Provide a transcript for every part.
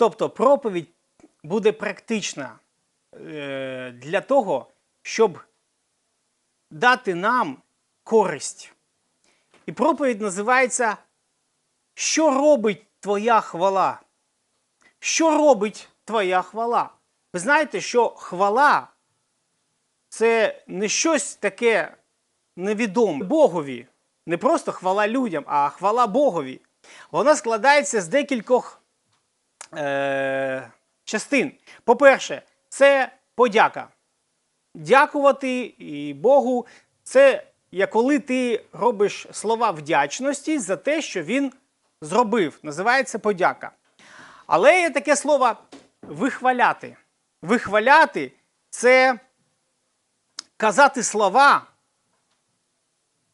Тобто проповідь буде практична е, для того, щоб дати нам користь. І проповідь називається Що робить твоя хвала? Що робить твоя хвала? Ви знаєте, що хвала це не щось таке невідоме Богові. Не просто хвала людям, а хвала Богові. Вона складається з декількох е, частин. По-перше, це подяка. Дякувати і Богу це як коли ти робиш слова вдячності за те, що він зробив. Називається подяка. Але є таке слово вихваляти. Вихваляти це казати слова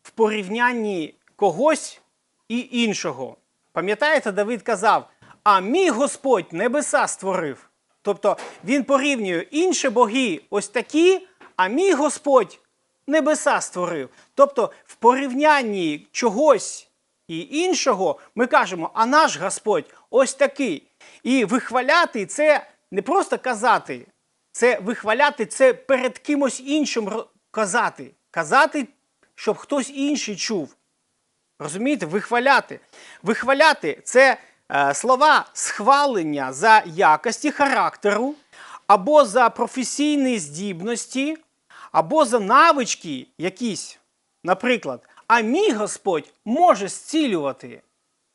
в порівнянні когось і іншого. Пам'ятаєте, Давид казав: А мій Господь небеса створив. Тобто він порівнює інші боги ось такі, а мій Господь небеса створив. Тобто, в порівнянні чогось і іншого ми кажемо, а наш Господь ось такий. І вихваляти це не просто казати, це вихваляти це перед кимось іншим казати. Казати, щоб хтось інший чув. Розумієте, вихваляти. Вихваляти це слова схвалення за якості характеру, або за професійні здібності, або за навички якісь. Наприклад, а мій Господь може зцілювати.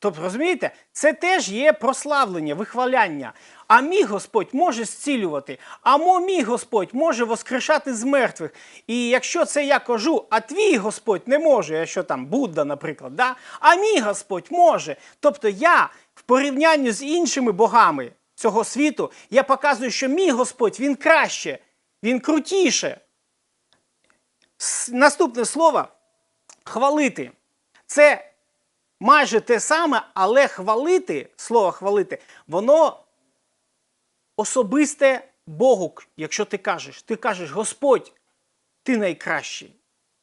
Тобто, розумієте, це теж є прославлення, вихваляння. А мій Господь може зцілювати, а мій Господь може воскрешати з мертвих. І якщо це я кажу, а твій Господь не може, якщо там Будда, наприклад, да? а мій Господь може. Тобто я в порівнянні з іншими богами цього світу, я показую, що мій Господь він краще, він крутіше. Наступне слово хвалити. Це майже те саме, але хвалити, слово хвалити, воно особисте Богу, якщо ти кажеш. Ти кажеш, Господь, ти найкращий,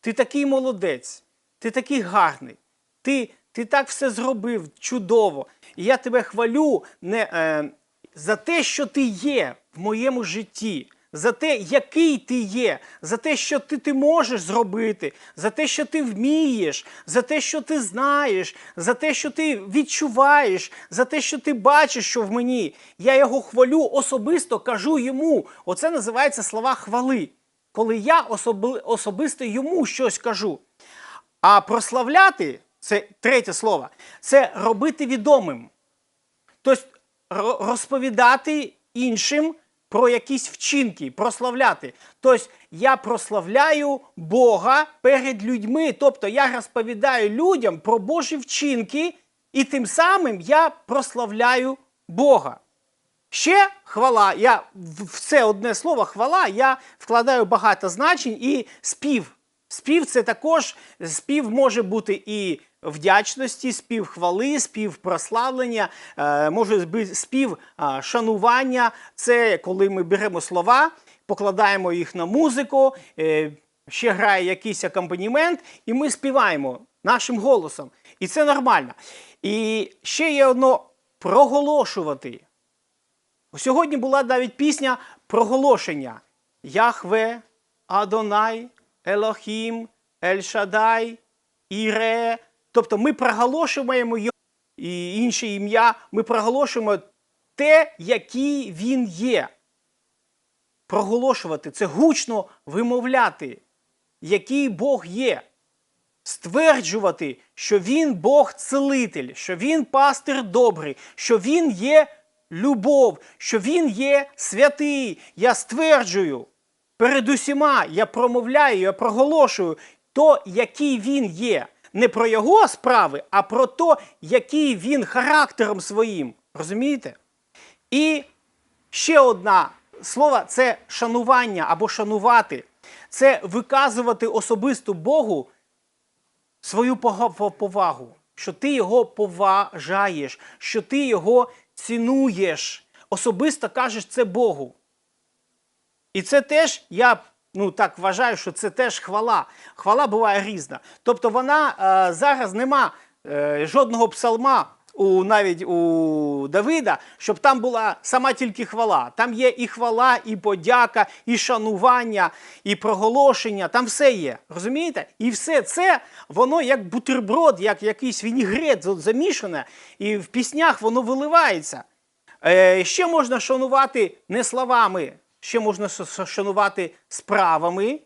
ти такий молодець, ти такий гарний, ти, ти так все зробив чудово. І я тебе хвалю не, е, за те, що ти є в моєму житті. За те, який ти є, за те, що ти, ти можеш зробити, за те, що ти вмієш, за те, що ти знаєш, за те, що ти відчуваєш, за те, що ти бачиш, що в мені. Я його хвалю особисто, кажу йому. Оце називається слова хвали. Коли я особи, особисто йому щось кажу. А прославляти це третє слово, це робити відомим. Тобто розповідати іншим про якісь вчинки, прославляти. Тобто я прославляю Бога перед людьми. Тобто я розповідаю людям про Божі вчинки, і тим самим я прославляю Бога. Ще хвала, я в це одне слово хвала, я вкладаю багато значень і спів. Спів це також спів може бути і вдячності, спів хвали, спів прославлення, е, може бути спів шанування. Це коли ми беремо слова, покладаємо їх на музику, е, ще грає якийсь акомпанімент, і ми співаємо нашим голосом. І це нормально. І ще є одно проголошувати. Сьогодні була навіть пісня проголошення Яхве, Адонай, Елохім, Ель-Шадай, Іре. Тобто ми проголошуємо його і інше ім'я, ми проголошуємо те, який він є. Проголошувати це гучно вимовляти, який Бог є. Стверджувати, що він Бог целитель, що він пастир добрий, що він є любов, що він є святий. Я стверджую перед усіма, я промовляю, я проголошую то, який він є. Не про його справи, а про то, який він характером своїм. Розумієте? І ще одне слово це шанування або шанувати. Це виказувати особисто Богу свою повагу, що ти його поважаєш, що ти його цінуєш. Особисто кажеш це Богу. І це теж я ну, так вважаю, що це теж хвала. Хвала буває різна. Тобто вона е, зараз нема е, жодного псалма у навіть у Давида, щоб там була сама тільки хвала. Там є і хвала, і подяка, і шанування, і проголошення. Там все є. Розумієте? І все це воно як бутерброд, як якийсь вінігрет замішане, і в піснях воно виливається. Е, ще можна шанувати не словами, ще можна шанувати справами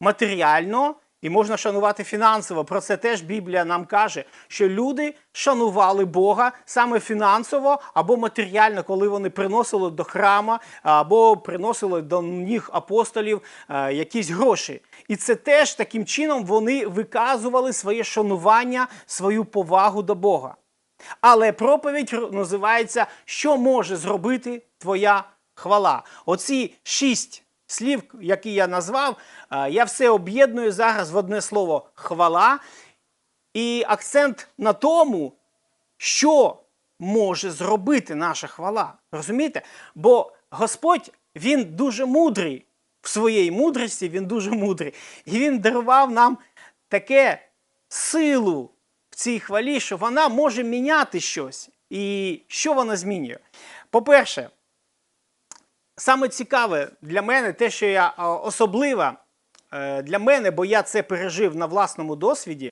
матеріально і можна шанувати фінансово. Про це теж Біблія нам каже, що люди шанували Бога саме фінансово або матеріально, коли вони приносили до храма або приносили до ніг апостолів е, якісь гроші. І це теж таким чином вони виказували своє шанування, свою повагу до Бога. Але проповідь називається Що може зробити твоя хвала? Оці шість слів, які я назвав, е, я все об'єдную зараз в одне слово хвала. І акцент на тому, що може зробити наша хвала. Розумієте? Бо Господь він дуже мудрий. В своїй мудрості він дуже мудрий. І він дарував нам таке силу в цій хвалі, що вона може міняти щось. І що вона змінює? По-перше, саме цікаве для мене те, що я а, е, для мене, бо я це пережив на власному досвіді,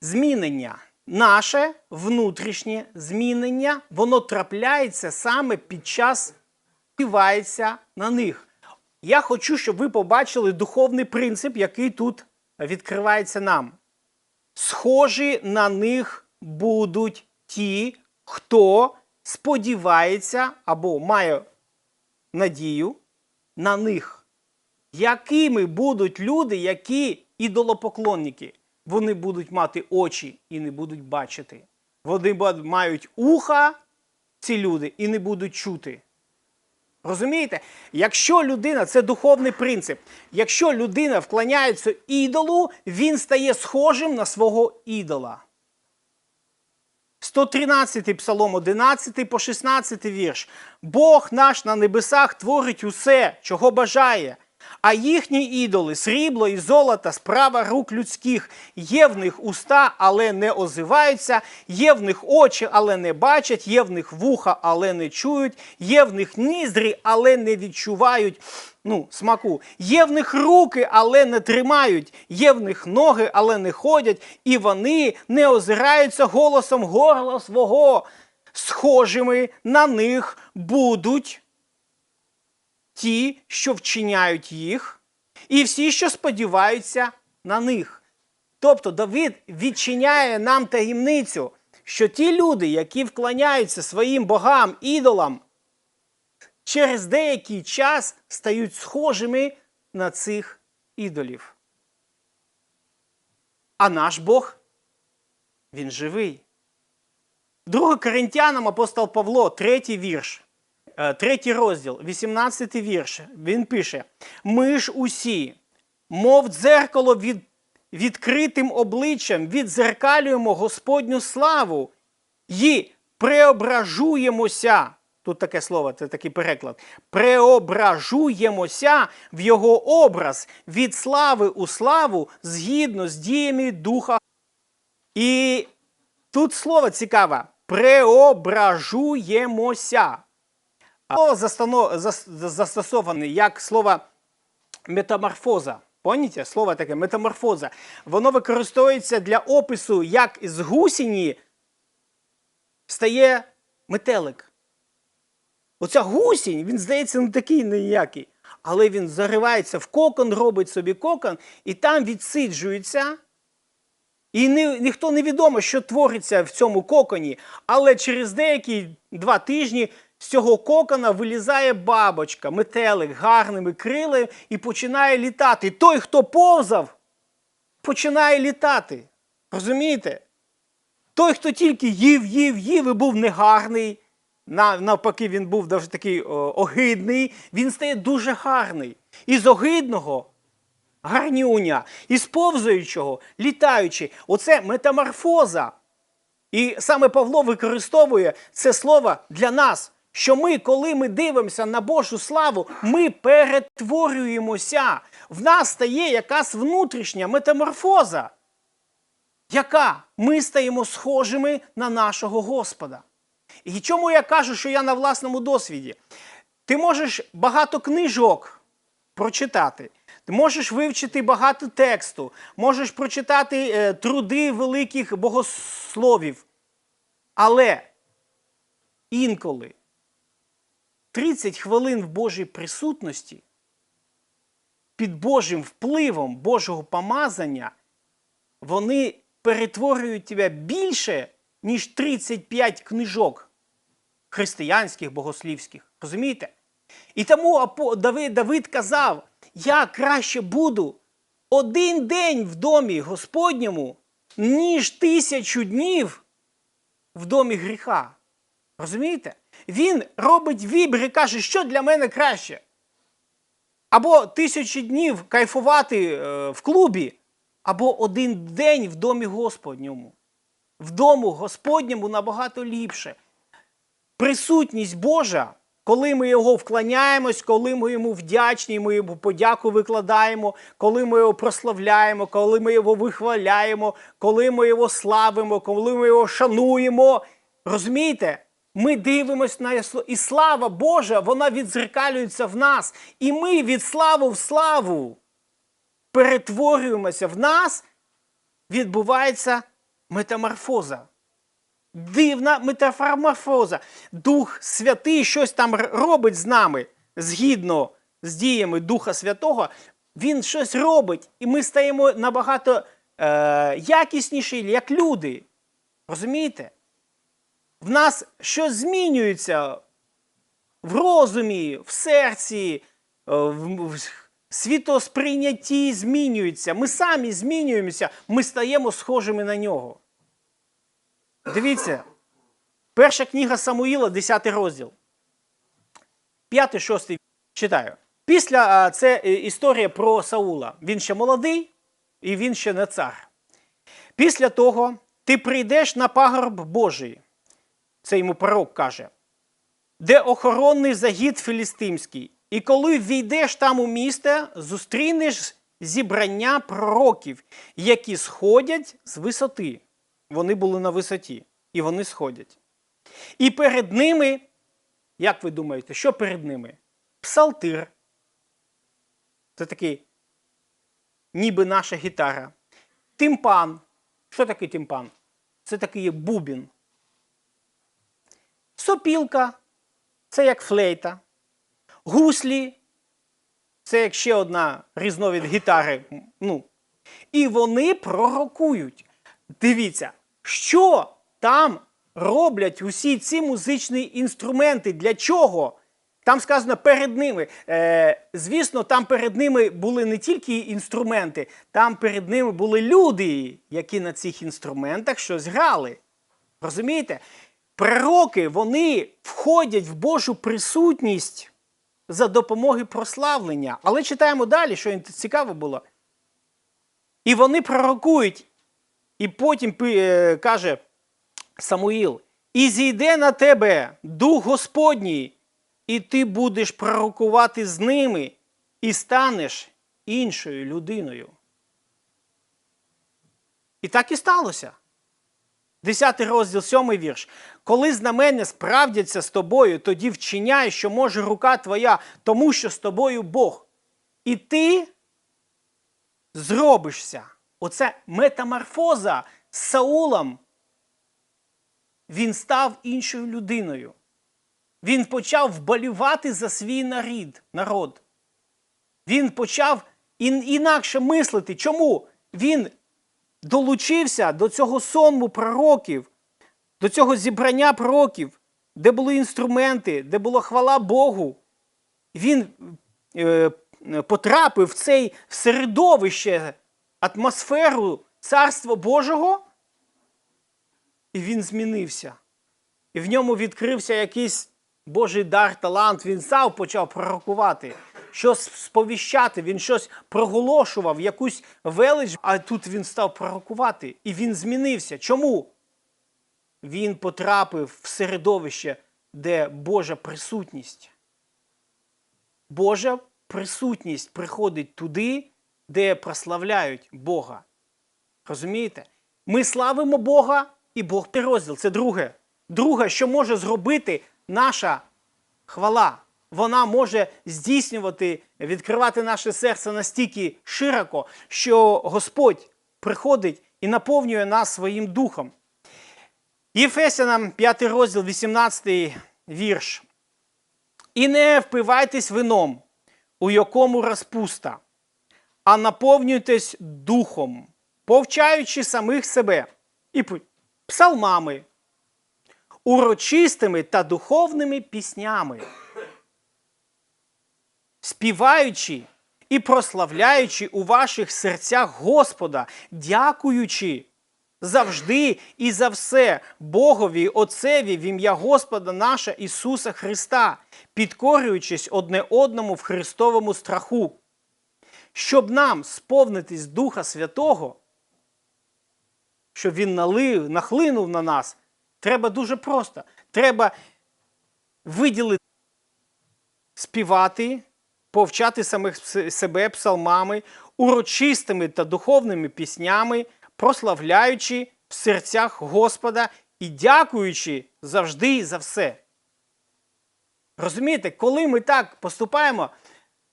змінення. Наше внутрішнє змінення, воно трапляється саме під час співається на них. Я хочу, щоб ви побачили духовний принцип, який тут відкривається нам. Схожі на них будуть ті, хто сподівається або має надію на них. Якими будуть люди, які ідолопоклонники? Вони будуть мати очі і не будуть бачити. Вони мають уха, ці люди, і не будуть чути. Розумієте? Якщо людина, це духовний принцип, якщо людина вклоняється ідолу, він стає схожим на свого ідола. 113 псалом 11 по 16 вірш. Бог наш на небесах творить усе, чого бажає. А їхні ідоли, срібло і золото, справа рук людських, є в них уста, але не озиваються, є в них очі, але не бачать, є в них вуха, але не чують, є в них ніздрі, але не відчувають ну, смаку. Є в них руки, але не тримають, є в них ноги, але не ходять, і вони не озираються голосом горла свого. Схожими на них будуть ті, що вчиняють їх, і всі, що сподіваються на них. Тобто Давид відчиняє нам таємницю, що ті люди, які вклоняються своїм богам, ідолам, через деякий час стають схожими на цих ідолів. А наш Бог, він живий. 2 Коринтянам апостол Павло, третій вірш, третій розділ, 18 вірш. Він пише: Ми ж усі, мов дзеркало від, відкритим обличчям, відзеркалюємо Господню славу і преображуємося. Тут таке слово, це такий переклад. Преображуємося в його образ від слави у славу згідно з діями Духа. І тут слово цікаве. Преображуємося. Слово застосоване як слово метаморфоза. Поняття? Слово таке метаморфоза. Воно використовується для опису, як з гусіні стає метелик. Оця гусінь, він здається, не такий ніякий. Але він заривається в кокон, робить собі кокон, і там відсиджується. І ні, ніхто не відомо, що твориться в цьому коконі. Але через деякі два тижні з цього кокона вилізає бабочка, метелик гарними крилами і починає літати. Той, хто повзав, починає літати. Розумієте? Той, хто тільки їв, їв, їв і був негарний, навпаки, він був дуже такий огидний, він стає дуже гарний. І з огидного гарнюня, із повзаючого, літаючи. Оце метаморфоза. І саме Павло використовує це слово для нас, що ми, коли ми дивимося на Божу славу, ми перетворюємося. В нас стає якась внутрішня метаморфоза. Яка? Ми стаємо схожими на нашого Господа. І чому я кажу, що я на власному досвіді? Ти можеш багато книжок прочитати, ти можеш вивчити багато тексту, можеш прочитати е, труди великих богословів. Але інколи 30 хвилин в Божій присутності під Божим впливом Божого помазання вони перетворюють тебе більше, ніж 35 книжок християнських, богослівських. Розумієте? І тому Давид, Давид казав: я краще буду один день в домі Господньому, ніж тисячу днів в домі гріха. Розумієте? Він робить вибір і каже, що для мене краще. Або тисячі днів кайфувати е, в клубі, або один день в домі Господньому. В дому Господньому набагато ліпше. Присутність Божа, коли ми його вклоняємось, коли ми йому вдячні, ми йому подяку викладаємо, коли ми його прославляємо, коли ми його вихваляємо, коли ми його славимо, коли ми його шануємо. Розумієте? Ми дивимось на Ісу- і слава Божа, вона відзеркалюється в нас. І ми від славу в славу перетворюємося в нас, відбувається метаморфоза. Дивна метаморфоза. Дух Святий щось там робить з нами згідно з діями Духа Святого. Він щось робить, і ми стаємо набагато е, якісніші, як люди. Розумієте? В нас щось змінюється в розумі, в серці, е, в, світосприйнятті змінюється. Ми самі змінюємося, ми стаємо схожими на нього. Дивіться, перша книга Самуїла, 10 розділ. 5-6 читаю. Після а, це е, історія про Саула. Він ще молодий і він ще не цар. Після того ти прийдеш на пагорб Божий. Це йому пророк каже, де охоронний загід філістимський. І коли війдеш там у місто, зустрінеш зібрання пророків, які сходять з висоти. Вони були на висоті, і вони сходять. І перед ними, як ви думаєте, що перед ними? Псалтир. Це такий, ніби наша гітара. Тимпан. Що таке тимпан? Це такий бубін. Сопілка це як флейта. Гуслі це як ще одна різновид гітари. Ну. І вони пророкують. Дивіться, що там роблять усі ці музичні інструменти. Для чого? Там сказано перед ними. Е, звісно, там перед ними були не тільки інструменти, там перед ними були люди, які на цих інструментах щось грали. Розумієте? Пророки вони входять в Божу присутність за допомогою прославлення. Але читаємо далі, що їм цікаво було. І вони пророкують. І потім е, каже Самуїл: І зійде на тебе дух Господній, і ти будеш пророкувати з ними, і станеш іншою людиною. І так і сталося. Десятий розділ, сьомий вірш. Коли знамення справдяться з тобою, тоді вчиняй, що може рука твоя, тому що з тобою Бог. І ти зробишся. Оце метаморфоза з Саулом. Він став іншою людиною. Він почав вболівати за свій нарід, народ. Він почав ін- інакше мислити. Чому? Він долучився до цього сонму пророків, до цього зібрання пророків, де були інструменти, де була хвала Богу. Він е, потрапив в цей середовище, атмосферу Царства Божого, і він змінився. І в ньому відкрився якийсь Божий дар, талант. Він сам почав пророкувати, щось сповіщати, він щось проголошував, якусь велич, а тут він став пророкувати. І він змінився. Чому? Він потрапив в середовище, де Божа присутність. Божа присутність приходить туди, де прославляють Бога. Розумієте? Ми славимо Бога і Бог розділ. Це друге. Друге, що може зробити наша хвала. Вона може здійснювати, відкривати наше серце настільки широко, що Господь приходить і наповнює нас своїм духом. Єфесянам 5 розділ, 18 вірш. І не впивайтесь вином, у якому розпуста, а наповнюйтесь духом, повчаючи самих себе і псалмами, урочистими та духовними піснями, співаючи і прославляючи у ваших серцях Господа, дякуючи завжди і за все Богові, Отцеві в ім'я Господа наша Ісуса Христа, підкорюючись одне одному в Христовому страху, щоб нам сповнитись Духа Святого, щоб Він налив, нахлинув на нас, треба дуже просто. Треба виділити, співати, повчати самих себе псалмами, урочистими та духовними піснями прославляючи в серцях Господа і дякуючи завжди і за все. Розумієте, коли ми так поступаємо,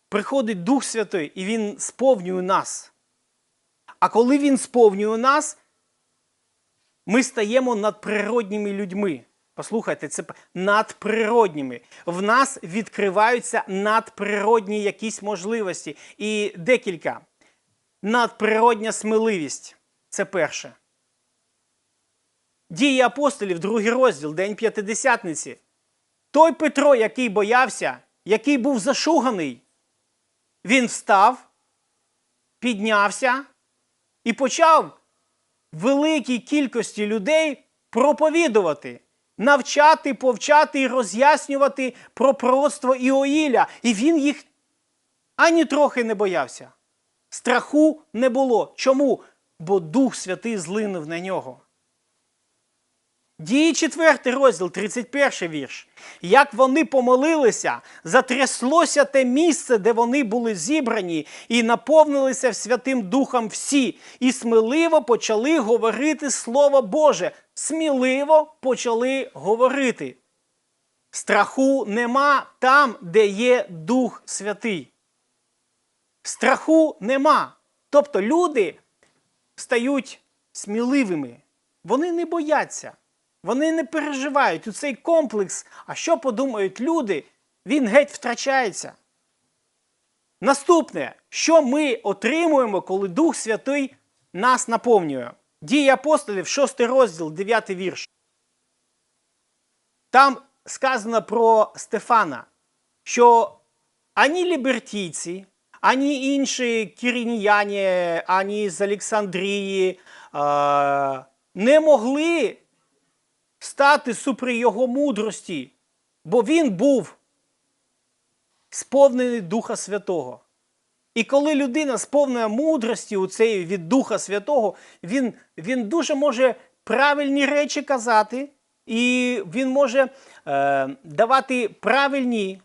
приходить Дух Святий і Він сповнює нас. А коли Він сповнює нас, ми стаємо надприродніми людьми. Послухайте, це надприродніми. В нас відкриваються надприродні якісь можливості. І декілька. Надприродня сміливість. Це перше. Дії апостолів, другий розділ, День П'ятидесятниці. Той Петро, який боявся, який був зашуганий, він встав, піднявся і почав великій кількості людей проповідувати, навчати, повчати і роз'яснювати про пророцтво Іоїля. І він їх ані трохи не боявся. Страху не було. Чому? Бо Дух Святий злинув на нього. Дії 4 розділ, 31 вірш. Як вони помолилися, затряслося те місце, де вони були зібрані, і наповнилися Святим Духом всі, і сміливо почали говорити Слово Боже. Сміливо почали говорити. Страху нема там, де є Дух Святий. Страху нема. Тобто люди стають сміливими. Вони не бояться, вони не переживають у цей комплекс. А що подумають люди, він геть втрачається. Наступне, що ми отримуємо, коли Дух Святий нас наповнює? Дії апостолів, 6 розділ, 9 вірш. Там сказано про Стефана, що ані лібертійці, ані інші кірініяні, ані з Олександрії не могли стати супри його мудрості, бо він був сповнений Духа Святого. І коли людина сповнена мудрості у цей від Духа Святого, він, він дуже може правильні речі казати, і він може е, давати правильні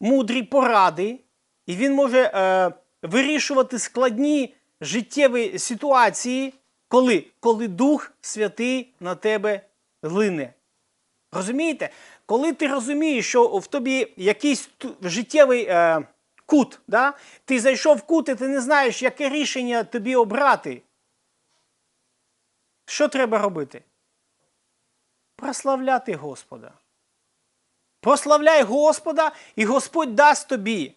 мудрі поради, і він може е, вирішувати складні життєві ситуації, коли Коли Дух Святий на тебе лине. Розумієте? Коли ти розумієш, що в тобі якийсь життєвий е, кут, да? ти зайшов в кут і ти не знаєш, яке рішення тобі обрати. Що треба робити? Прославляти Господа. Прославляй Господа, і Господь дасть тобі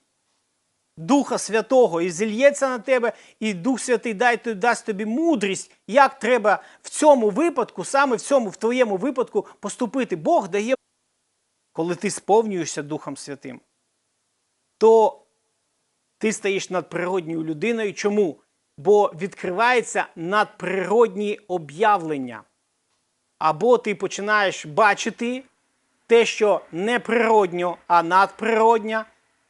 Духа Святого і зільється на тебе, і Дух Святий дай, дасть тобі мудрість, як треба в цьому випадку, саме в цьому, в твоєму випадку, поступити. Бог дає, коли ти сповнюєшся Духом Святим, то ти стаєш надприродньою людиною. Чому? Бо відкривається надприродні об'явлення. Або ти починаєш бачити те, що не природньо, а надприродньо.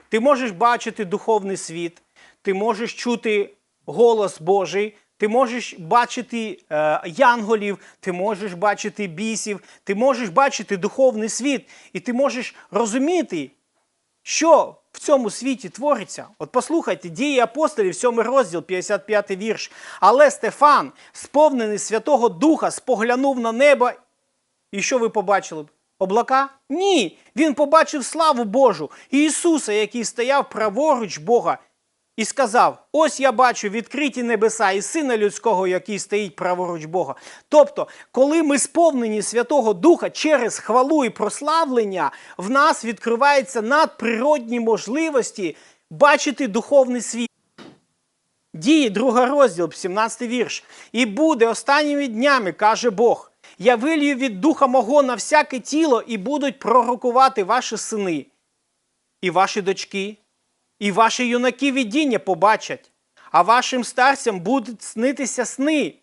Ти можеш бачити духовний світ, ти можеш чути голос Божий, ти можеш бачити е, янголів, ти можеш бачити бісів, ти можеш бачити духовний світ, і ти можеш розуміти, що в цьому світі твориться? От послухайте, дії апостолів, 7 розділ, 55 вірш. Але Стефан, сповнений Святого Духа, споглянув на небо. І що ви побачили? б? Облака? Ні. Він побачив славу Божу і Ісуса, який стояв праворуч Бога, і сказав: Ось я бачу відкриті небеса і сина людського, який стоїть праворуч Бога. Тобто, коли ми сповнені Святого Духа через хвалу і прославлення, в нас відкриваються надприродні можливості бачити духовний світ. Дії, друга розділ, 17 вірш. І буде останніми днями, каже Бог. Я вилію від духа мого на всяке тіло, і будуть пророкувати ваші сини, і ваші дочки, і ваші юнаки видіння побачать, а вашим старцям будуть снитися сни.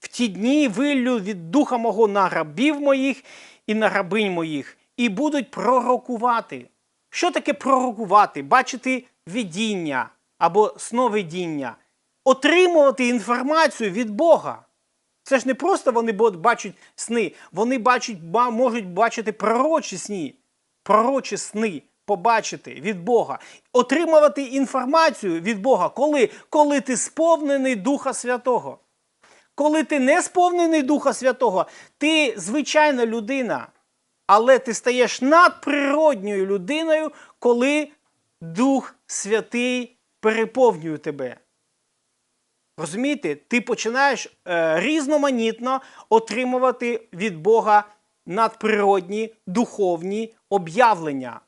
В ті дні виллю від духа мого на рабів моїх і на рабинь моїх, і будуть пророкувати. Що таке пророкувати? Бачити видіння або сновидіння, отримувати інформацію від Бога. Це ж не просто вони бачать сни, вони бачать, можуть бачити пророчі сни, пророчі сни побачити від Бога, отримувати інформацію від Бога, коли, коли ти сповнений Духа Святого. Коли ти не сповнений Духа Святого, ти звичайна людина, але ти стаєш надприродньою людиною, коли Дух Святий переповнює тебе. Розумієте, ти починаєш е, різноманітно отримувати від Бога надприродні духовні об'явлення.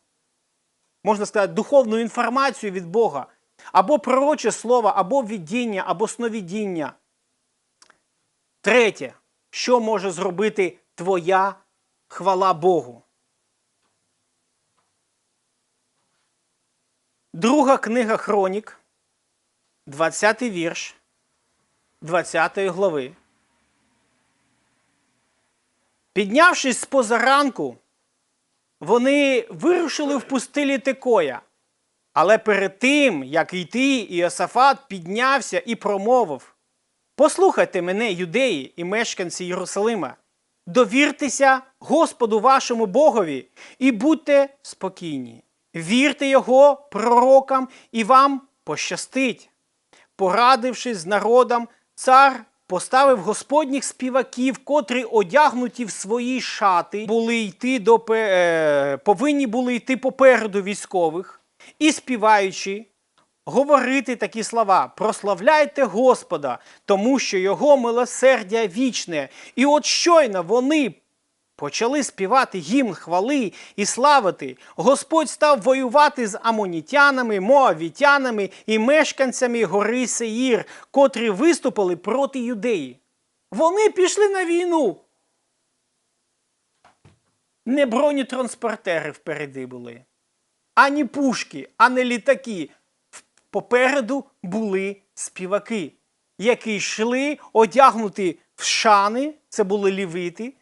Можна сказати, духовну інформацію від Бога. Або пророче слово, або видіння, або сновидіння. Третє, що може зробити твоя хвала Богу? Друга книга Хронік, 20 вірш, 20 глави. Піднявшись з позаранку, вони вирушили в пустилі Текоя. Але перед тим, як йти, Іосафат піднявся і промовив: Послухайте мене, юдеї і мешканці Єрусалима, довіртеся Господу вашому Богові і будьте спокійні. Вірте Його пророкам, і вам пощастить. Порадившись з народом, цар поставив господніх співаків, котрі одягнуті в свої шати, були йти до, е, повинні були йти попереду військових, і співаючи, говорити такі слова: прославляйте Господа, тому що Його милосердя вічне. І от щойно вони почали співати гімн хвали і славити. Господь став воювати з амонітянами, моавітянами і мешканцями гори Сеїр, котрі виступили проти юдеї. Вони пішли на війну. Не бронетранспортери впереди були, ані пушки, ані літаки. Попереду були співаки, які йшли одягнуті в шани, це були лівити,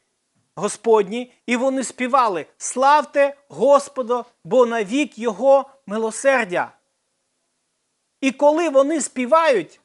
Господні, і вони співали: Славте Господа, бо навік Його милосердя. І коли вони співають,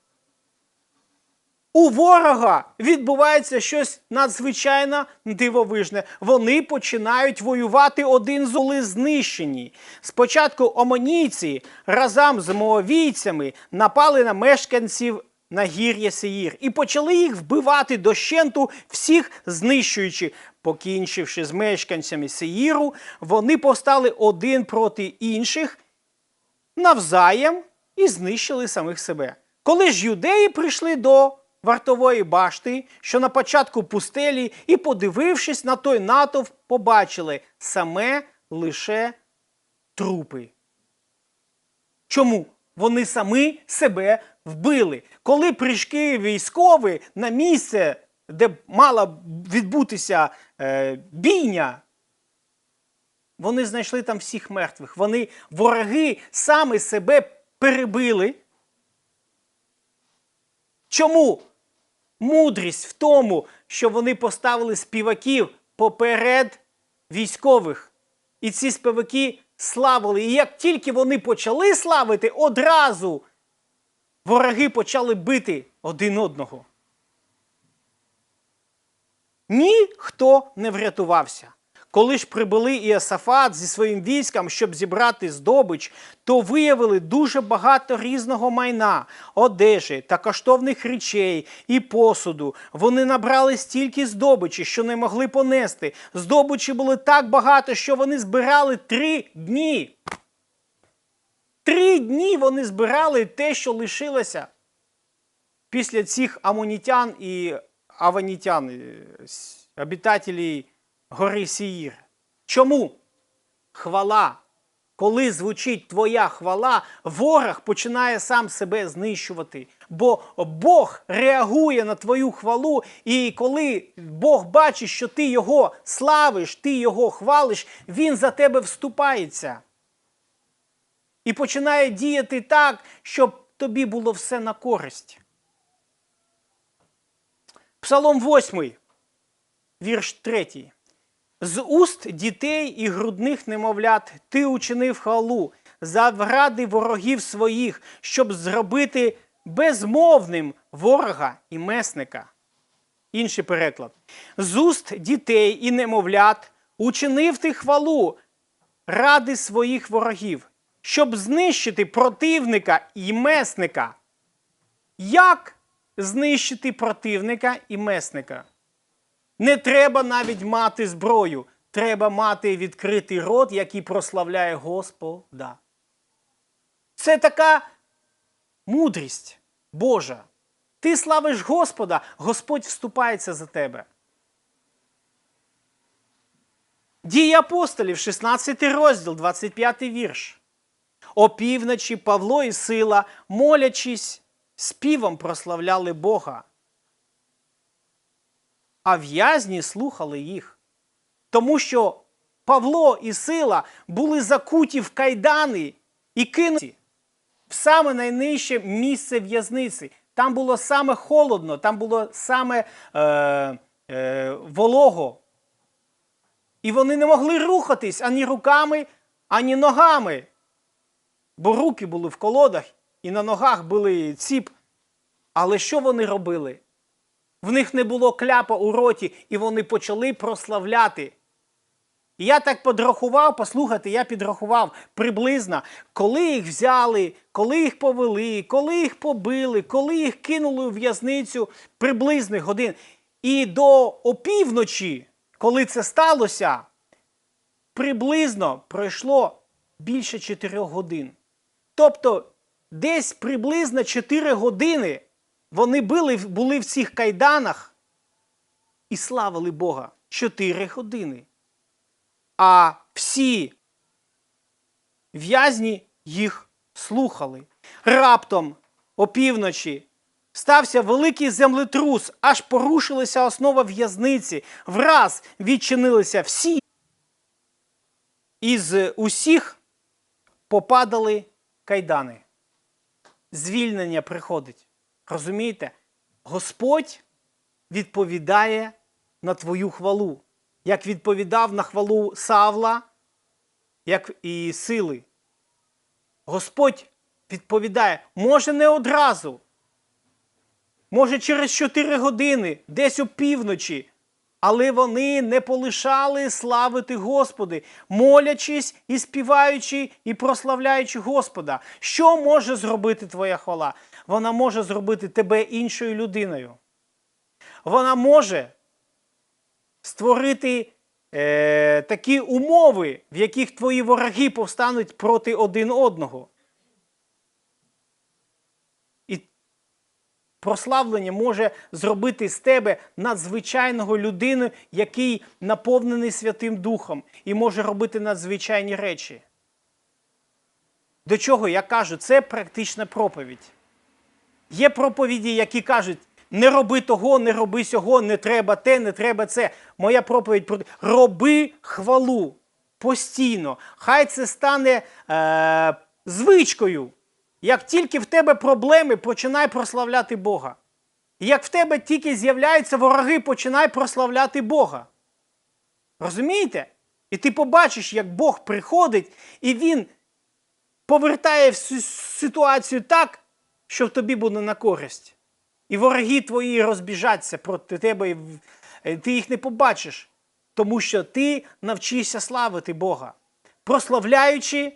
у ворога відбувається щось надзвичайно дивовижне. Вони починають воювати один з були знищені. Спочатку омонійці разом з моавійцями напали на мешканців нагір'я Сеїр і почали їх вбивати дощенту, всіх знищуючи. Покінчивши з мешканцями Сеїру, вони повстали один проти інших навзаєм і знищили самих себе. Коли ж юдеї прийшли до вартової башти, що на початку пустелі, і, подивившись на той натовп, побачили саме лише трупи. Чому? Вони самі себе вбили. Коли прийшли військові на місце, де мала відбутися е, бійня, вони знайшли там всіх мертвих. Вони, вороги, саме себе перебили. Чому? Мудрість в тому, що вони поставили співаків поперед військових. І ці співаки славили. І як тільки вони почали славити, одразу вороги почали бити один одного. Ніхто не врятувався. Коли ж прибули Іосафат зі своїм військом, щоб зібрати здобич, то виявили дуже багато різного майна, одежі та коштовних речей і посуду. Вони набрали стільки здобичі, що не могли понести. Здобичі були так багато, що вони збирали три дні. Три дні вони збирали те, що лишилося після цих амонітян і аванітян, е, с- обітателі гори Сіїр. Чому? Хвала. Коли звучить твоя хвала, ворог починає сам себе знищувати. Бо Бог реагує на твою хвалу, і коли Бог бачить, що ти його славиш, ти його хвалиш, він за тебе вступається. І починає діяти так, щоб тобі було все на користь. Псалом 8, вірш 3. З уст дітей і грудних немовлят ти учинив хвалу завради ворогів своїх, щоб зробити безмовним ворога і месника. Інший переклад. З уст дітей і немовлят учинив ти хвалу ради своїх ворогів, щоб знищити противника і месника. Як знищити противника і месника? Не треба навіть мати зброю. Треба мати відкритий рот, який прославляє Господа. Це така мудрість Божа. Ти славиш Господа, Господь вступається за тебе. Дії апостолів, 16 розділ, 25 вірш. Опівночі Павло і сила, молячись, співом прославляли Бога а в'язні слухали їх. Тому що Павло і Сила були закуті в кайдани і кинуті в саме найнижче місце в'язниці. Там було саме холодно, там було саме е, е, волого. І вони не могли рухатись ані руками, ані ногами. Бо руки були в колодах, і на ногах були ціп. Але що вони робили? В них не було кляпа у роті, і вони почали прославляти. І я так подрахував, послухайте, я підрахував приблизно, коли їх взяли, коли їх повели, коли їх побили, коли їх кинули у в'язницю приблизних годин. І до опівночі, коли це сталося, приблизно пройшло більше 4 годин. Тобто десь приблизно 4 години вони були, були в цих кайданах і славили Бога 4 години. А всі в'язні їх слухали. Раптом опівночі стався великий землетрус, аж порушилася основа в'язниці, враз відчинилися всі. Із усіх попадали кайдани. Звільнення приходить. Розумієте? Господь відповідає на твою хвалу, як відповідав на хвалу Савла, як і сили. Господь відповідає, може не одразу, може через 4 години, десь опівночі, але вони не полишали славити Господи, молячись і співаючи і прославляючи Господа. Що може зробити твоя хвала? Вона може зробити тебе іншою людиною. Вона може створити е, такі умови, в яких твої вороги повстануть проти один одного. І прославлення може зробити з тебе надзвичайного людину, який наповнений Святим Духом, і може робити надзвичайні речі. До чого я кажу, це практична проповідь. Є проповіді, які кажуть, не роби того, не роби сього, не треба те, не треба це. Моя проповідь про роби хвалу постійно. Хай це стане е, звичкою. Як тільки в тебе проблеми, починай прославляти Бога. Як в тебе тільки з'являються вороги, починай прославляти Бога. Розумієте? І ти побачиш, як Бог приходить, і Він повертає всю ситуацію так, що в тобі буде на користь. І вороги твої розбіжаться проти тебе, і е, ти їх не побачиш. Тому що ти навчишся славити Бога, прославляючи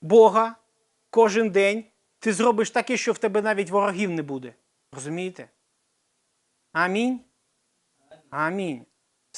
Бога кожен день, ти зробиш таке, що в тебе навіть ворогів не буде. Розумієте? Амінь. Амінь.